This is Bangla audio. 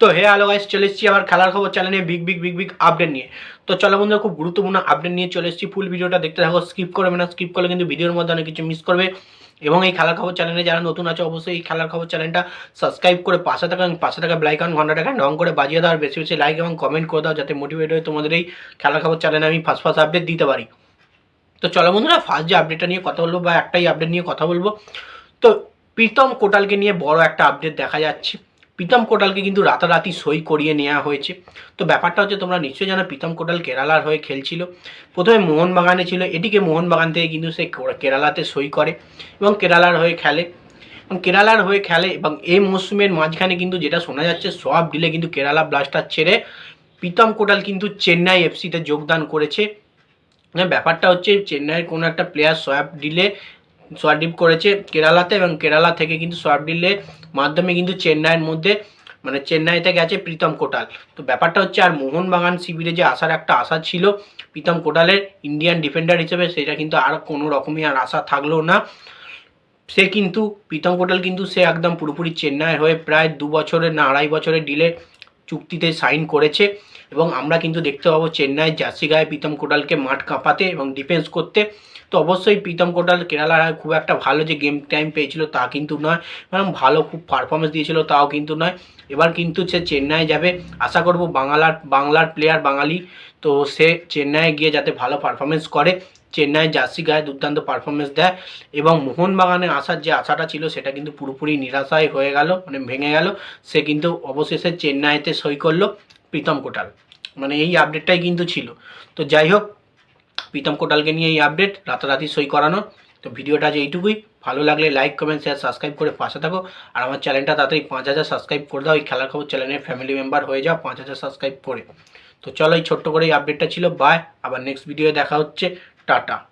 তো হে হ্যালো গাইস চলে এসেছি আবার খেলার খবর চ্যানেলে big big big big update নিয়ে। তো চলো বন্ধুরা, খুব গুরুত্বপূর্ণ আপডেট নিয়ে চলে এসেছি। ফুল ভিডিওটা দেখতে থাকো স্কিপ করবে না স্কিপ করলে কিন্তু ভিডিওর মধ্যে অনেক কিছু মিস করবে। এবং এই খেলার খবর চ্যানেলে যারা নতুন আছে, অবশ্যই এই খেলার খবর চ্যানেলটা সাবস্ক্রাইব করে পাশে থাকা পাশে থাকা ব্লাইকন ঘন্টাটাকে রং করে বাজিয়ে দাও, আর বেশি বেশি লাইক এবং কমেন্ট করে দাও, যাতে মোটিভেট হয়ে তোমাদের এই খেলার খবর চ্যানেলে আমি ফার্স্ট ফার্স্ট আপডেট দিতে পারি। তো চলো বন্ধুরা ফার্স্ট যে আপডেটটা নিয়ে কথা বলব বা একটাই আপডেট নিয়ে কথা বলব। তো প্রীতম কোটালকে নিয়ে বড় একটা আপডেট দেখা যাচ্ছে। প্রীতম কোটালকে কিন্তু রাতারাতি সই করিয়ে নেওয়া হয়েছে। তো ব্যাপারটা হচ্ছে তোমরা নিশ্চয়ই জানো প্রীতম কোটাল কেরালার হয়ে খেলছিল। প্রথমে মোহনবাগানে ছিল এটিকে মোহনবাগান থেকে কিন্তু সে কেরালাতে সই করে এবং কেরালার হয়ে খেলে। এবং কেরালার হয়ে খেলে এবং এই মরশুমের মাঝখানে কিন্তু যেটা শোনা যাচ্ছে সব ডিলে কিন্তু কেরালা ব্লাস্টার ছেড়ে প্রীতম কোটাল কিন্তু চেন্নাই এফসিতে যোগদান করেছে। হ্যাঁ, ব্যাপারটা হচ্ছে চেন্নাইয়ের কোনো একটা প্লেয়ার সোয়াব ডিলে সোয়াডিপ করেছে কেরালাতে এবং কেরালা থেকে কিন্তু সোয়াব ডিলের মাধ্যমে কিন্তু চেন্নাইয়ের মধ্যে মানে চেন্নাইতে গেছে প্রীতম কোটাল। তো ব্যাপারটা হচ্ছে আর মোহনবাগান শিবিরে যে আসার একটা আশা ছিল, প্রীতম কোটালের ইন্ডিয়ান ডিফেন্ডার হিসেবে সেটা কিন্তু আর কোনো রকমই আর আশা থাকল না। সে কিন্তু, প্রীতম কোটাল কিন্তু সে একদম পুরোপুরি চেন্নাইয়ের হয়ে প্রায় দু বছরের না আড়াই বছরের ডিলে চুক্তিতে সাইন করেছে এবং আমরা কিন্তু দেখতে পাবো চেন্নাই জার্সি গায়ে প্রীতম কোটালকে মাঠ কাঁপাতে এবং ডিফেন্স করতে। তো অবশ্যই প্রীতম কোটাল কেরালার খুব একটা ভালো যে গেম টাইম পেয়েছিল তা কিন্তু নয়। এবং ভালো খুব পারফরমেন্স দিয়েছিল তাও কিন্তু নয়। এবার কিন্তু সে চেন্নাই যাবে। আশা করব বাংলার বাংলার প্লেয়ার বাঙালি। তো সে চেন্নাই গিয়ে যাতে ভালো পারফরমেন্স করে। চেন্নাই জার্সি গায়ে দুর্দান্ত পারফরমেন্স দেয় এবং মোহনবাগানে আসার যে আশাটা ছিল সেটা কিন্তু পুরোপুরি নিরাশায় হয়ে গেল মানে ভেঙে গেল। সে কিন্তু অবশেষে চেন্নাইতে সই করল প্রীতম কোটাল। মানে এই আপডেটটাই কিন্তু ছিল। তো যাই হোক, প্রীতম কোটালকে নিয়ে এই আপডেট রাতারাতি সই করানো। তো ভিডিওটা যে এইটুকুই। ভালো লাগলে লাইক কমেন্ট শেয়ার সাবস্ক্রাইব করে পাশে থাকো। আর আমার চ্যানেলটা তাড়াতাড়ি পাঁচ হাজার সাবস্ক্রাইব করে দাও। এই খেলার খবর চ্যানেলের ফ্যামিলি মেম্বার হয়ে যাও পাঁচ হাজার সাবস্ক্রাইব করে। তো চলো এই ছোট্ট করে এই আপডেটটা ছিল। বাই আবার নেক্সট ভিডিও দেখা হচ্ছে। Tata.